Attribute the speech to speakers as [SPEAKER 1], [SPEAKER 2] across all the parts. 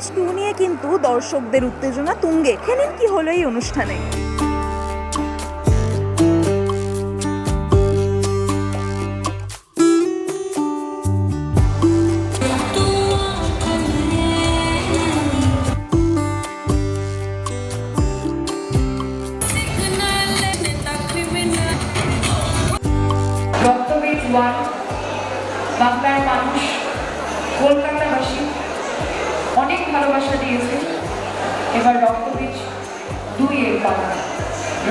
[SPEAKER 1] রক্তবীজ টু নিয়ে কিন্তু দর্শকদের উত্তেজনা তুঙ্গে। খেলেন কি হলো এই অনুষ্ঠানে?
[SPEAKER 2] বাংলার মানুষ, কলকাতাবাসী। ভালোবাসা দিয়েছে। এবার রক্তবীজ দুই এর পালা।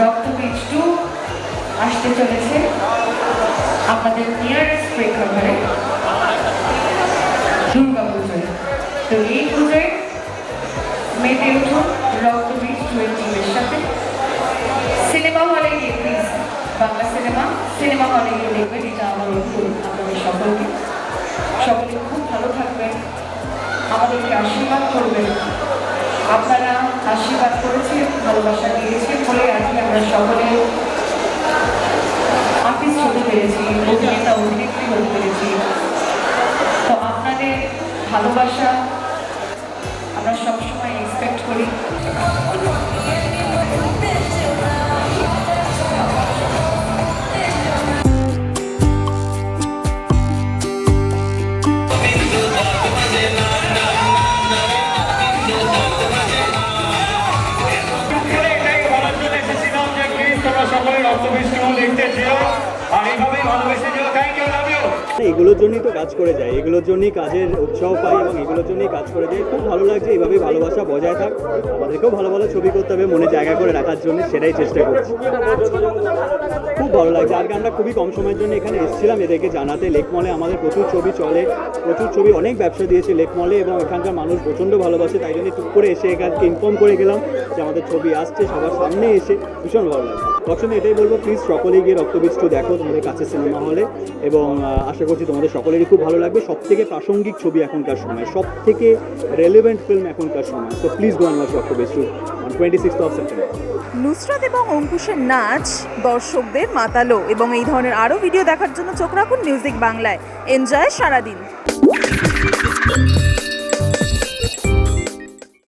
[SPEAKER 2] রক্তবীজ টু আসতে চলেছে আমাদের নিয়ারেস্ট প্রেক্ষাঘরে দুর্গা তো এই পুজোয় মেতে উঠুন রক্তবীজ টু এর সাথে। সিনেমা হলে গিয়ে প্লিজ বাংলা সিনেমা সিনেমা হলে গিয়ে দেখবেন, এটা আমার অনুরোধ আপনাদের সকলকে। সকলে খুব আমাদেরকে আশীর্বাদ করবেন। আপনারা আশীর্বাদ করেছেন ভালোবাসা দিয়েছেন বলে আজকে আমরা সকলে অফিস হতে পেরেছি অভিনেতা, অভিনেত্রী হতে পেরেছি। তো আপনাদের ভালোবাসা আমরা সবসময়
[SPEAKER 3] এটাই বলার জন্য এসেছিলাম যে প্লিজ তোমরা সকলে রক্তবৃষ্টিও দেখতে যেও আর ইউ
[SPEAKER 4] এগুলোর জন্যই তো কাজ করে যায়, এগুলোর জন্যই কাজের উৎসাহ পাই এবং এগুলোর জন্যই কাজ করে যায়। খুব ভালো লাগছে, এইভাবেই ভালোবাসা বজায় থাক। আমাদেরকেও ভালো ভালো ছবি করতে হবে মনে জায়গা করে রাখার জন্য, সেটাই চেষ্টা করছি। খুব ভালো লাগছে। আজকে আমরা খুবই কম সময়ের জন্য এখানে এসেছিলাম, এদেরকে জানাতে। লেক মলে আমাদের প্রচুর ছবি চলে, প্রচুর ছবি, অনেক ব্যবসা দিয়েছে লেক মলে এবং এখানকার মানুষ প্রচণ্ড ভালোবাসে, তাই জন্য টুক করে এসে এখানকে ইনফর্ম করে গেলাম যে আমাদের ছবি আসছে, সবার সামনে এসে ভীষণ ভালো লাগছে। তখন এটাই বলব প্লিজ সকলেই গিয়ে রক্তবীজ টু দেখো তোমাদের কাছে সিনেমা হলে এবং আশা করছি তোমাদের সকলেরই খুব ভালো লাগবে। সব থেকে প্রাসঙ্গিক ছবি এখনকার সময় সব থেকে রেলেভেন্ট ফিল্ম এখনকার সময়। So please go and watch Raktabeej two on twenty six of September
[SPEAKER 1] Nusrat এবং অঙ্কুশের নাচ দর্শকদের মাতালো এবং এই ধরনের আরও ভিডিও দেখার জন্য চোখ রাখুন মিউজিক বাংলায়। এনজয় সারাদিন।